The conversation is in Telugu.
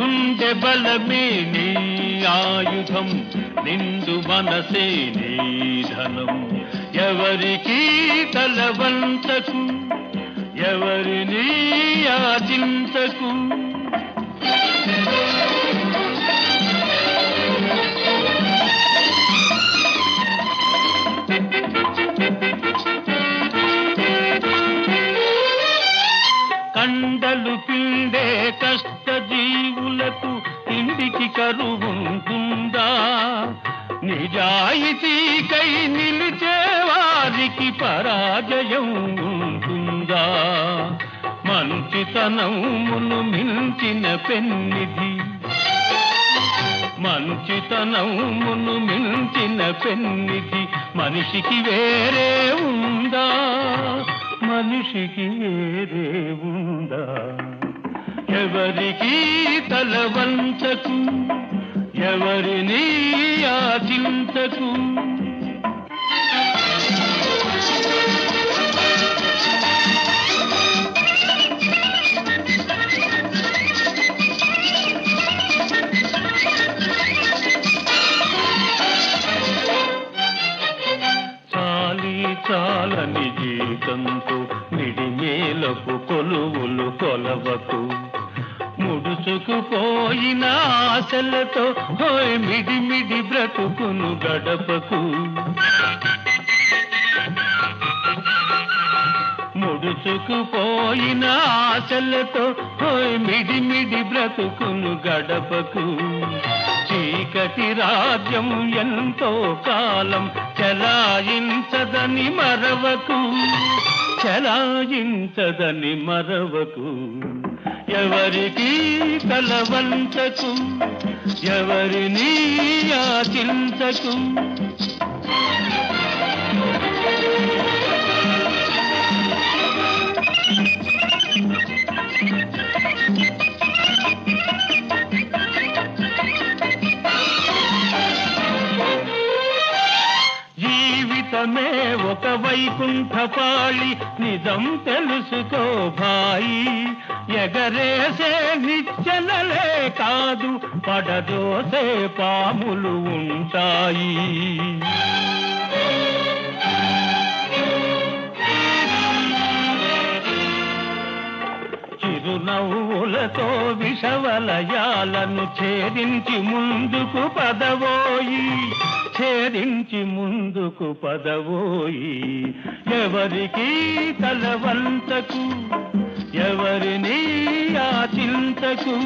గుండె బలమే నీ ఆయుధం నిండు మనసే నీ ధనం. ఎవరికి తలవంతకు ఎవరిని ఆచింతకు కండలు పిండే కష్ట జీవులకు తిండికి కరువుంటుందా నిజాయితీకై నిలిచే వారికి పరాజయం ఉంటుందా? మంచితనమును మించిన పెన్నిధి. మంచితనమును మించిన పెన్నిధి మనిషికి వేరే ఉందా? మనిషికి ఏదేవుందా ఉందా ఎవరికి తలవంచకు ఎవరిని ఆచింతకు చాలని జీ జీతంతో మిడిమేలకు కొలువులు కొలవకు. ముడుచుకుపోయిన ఆశలతో హోయ్ మిడిమిడి బ్రతుకును గడపకు. ముడుచుకుపోయిన ఆశలతో హోయ్ మిడిమిడి బ్రతుకును గడపకు. చీకటి రాజ్యం ఎంతో కాలం చలాయించదని మరవకు చలాయించదని మరవకు. ఎవరికి తలవంచకు ఎవరిని ఆచించకు నిజమే ఒక వైకుంఠపాళి. నిజం తెలుసుకో భాయి. ఎగరేసే నిచ్చెనలే కాదు పడదోసే పాములు ఉంటాయి. చిరునవ్వులతో విషవలయాలను ఛేదించి ముందుకు పదవోయి ఛేదించి ముందుకు పదవోయి ఎవరికి తలవంతకు ఎవరిని ఆచింతకు?